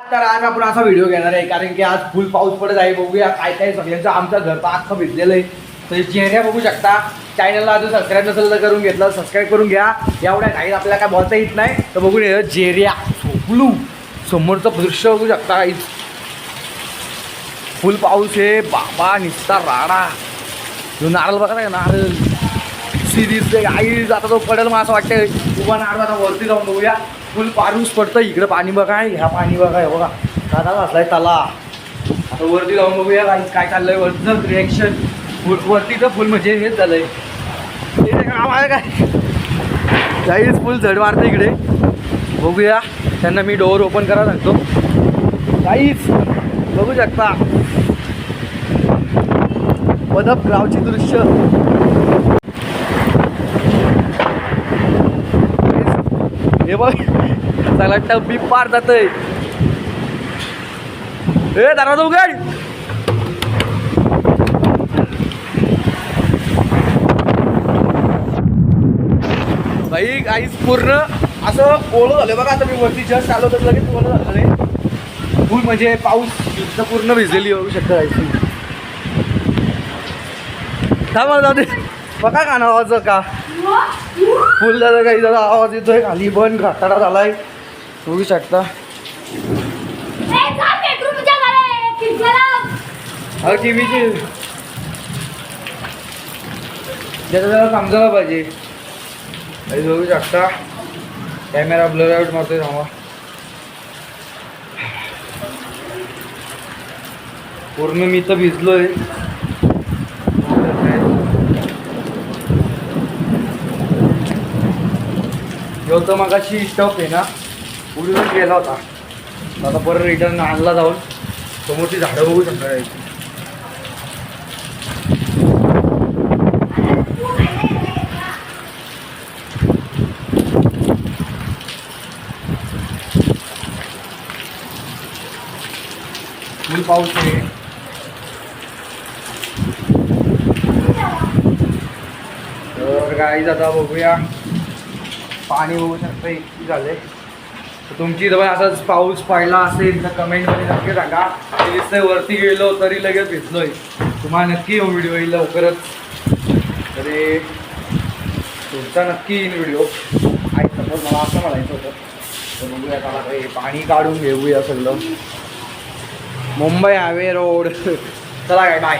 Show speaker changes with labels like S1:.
S1: तर आज आपण असा व्हिडिओ घेणार आहे कारण की आज फुल पाऊस पडत आहे. बघूया काय काय सगळ्यांचं. आमचं घर तर अख्खं भिजलेलं आहे. तर चेहऱ्या बघू शकता चॅनलला अजून सबस्क्राईब नसेल तर करून घेतलं. सबस्क्राईब करून घ्या. एवढ्या काही आपल्याला काय बोलता येत नाही. तर बघून ये जेऱ्या झोपलू. समोरचं दृश्य बघू शकता. guys. फुल पाऊस आहे. बाबा निस्ता राडा. जो नारळ बघा ना नारळ? सिरीज आई आता तो पडेल मला असं वाटतं उभा नारळ आता वरती जाऊन बघूया. फुल पारूस पडतं. इकडं पाणी बघा ह्या पाणी बघा हे बघा. दादा असलाय तला. आता वरती जाऊन बघूया काय काय चाललंय. वरचं रिॲक्शन वरती तर फुल म्हणजे हेच झालंय. ते काम आहे काय? काहीच फुल झड मारतं इकडे. बघूया. त्यांना मी डोअर ओपन करा सांगतो. काहीच बघू शकता. पदप गावची दृश्य. हे बघ. चला टब्बी पार जात ए दरवाजा उघड. बाई आईस पूर्ण असं ओळख झालं बघा आता मी वरती जस्ट आलो तर लगेच ओळख झालं फुल म्हणजे पाऊस इथं पूर्ण भिजलेली होऊ शकतं काहीच काय जाऊ दे बघा का नावाचं का? फुल दादा काही दादा आवाज येतोय. खाली बंद घाटाडा झालाय. बघू शकता. अहो टी व्हीची त्याचं जरा समजायला पाहिजे. बघू शकता. कॅमेरा ब्लर आउट मारतोय थांबा. पूर्ण मी तर भिजलोय. तो तर मगाशी स्टॉप आहे ना उडून गेला होता. आता परत रिटर्न आणला जाऊन समोरची झाडं बघू शकता यायची फुल पाऊस आहे. तर गाईज आता बघूया. पाणी बघू शकता इतकी झाले तर तुमची जवळ असाच पाऊस पडला असेल तर कमेंटमध्ये नक्की सांगा. दिसतंय वरती गेलो तरी लगेच भेटलोय तुम्हाला नक्की येऊ व्हिडिओ येईल लवकरच. तरी तुमचा नक्की येईन व्हिडिओ आई सपोज मला असं म्हणायचं होतं. तर बघूया चला काही पाणी काढून घेऊया सगळं. Mumbai highway road. चला काय बाय